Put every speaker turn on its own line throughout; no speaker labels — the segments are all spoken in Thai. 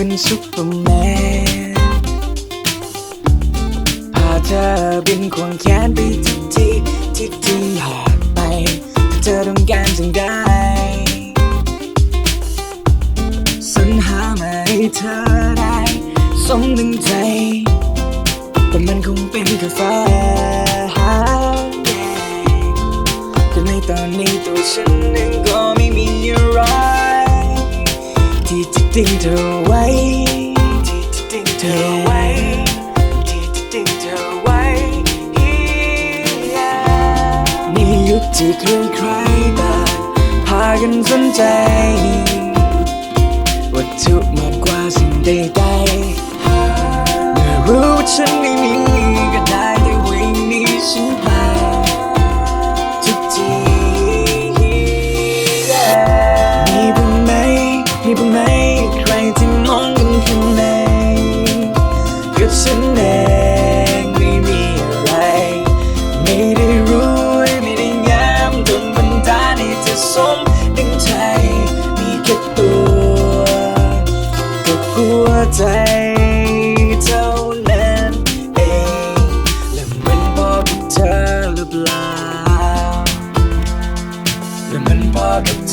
เป็นซุปเปอร์แมน พาเธอบินควงแขนไปทุกที่ที่ที่อยากไป ถ้าเธอต้องการสิ่งใดสรรหามาให้เธอได้สมดังใจ แต่มันคงเป็นแค่ฟ้าแต่ในตอนนี้ตัวฉันเองก็ไม่มีอะไร ที่จะดึงเธอไว้ที่จะดึงเธอไว้ที่จะดึงเธอไว้ในยุคที่ใครๆต่างพากันสนใจ วัตถุมากกว่าสิ่งใด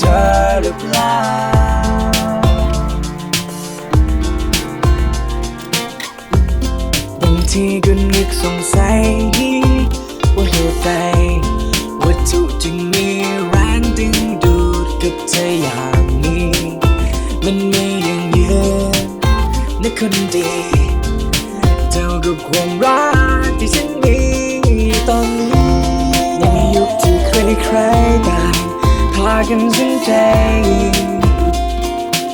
ธอหรือเปล่า บางทีก็นึกสงสัย ว่าเหตุใดวัตถุจึงมีแรงดึง ใจ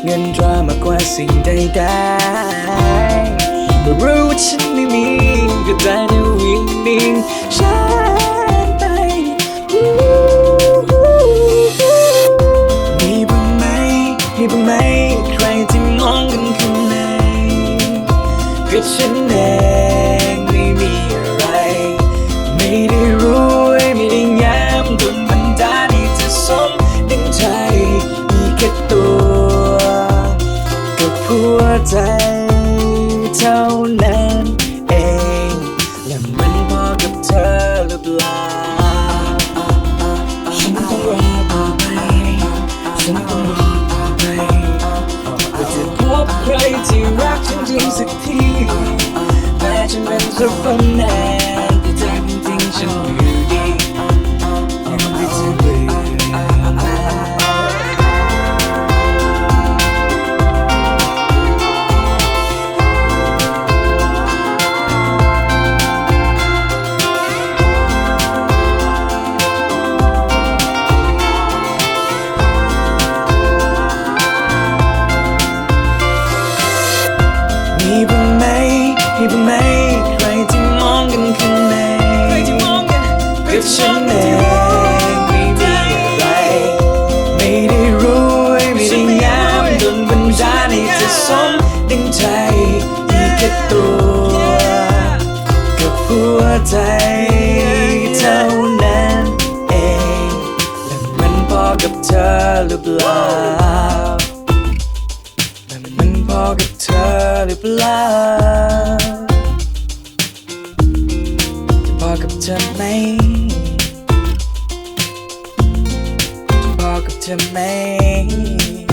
เงินตรามากกว่าสิ่งใดๆเมื่อรู้ว่าฉันไม่มีก็ได้แต่วิ่งหนีฉันไปมีบ้างไหมมีบ้างไหม ใครที่มองกันข้างในก็ฉันเอง ฉั ฉันเองไม่มีอะไร ไม่ได้รวยไม่ได้งามจนบรรดาในจะสมดังใจมีแค่ตัวกับหัวใจเท่านั้นเองและมันพอกับเธอหรือเปล่าแต่มันพอกับเธอหรือเปล่าจะพอกับเธอไหม to me.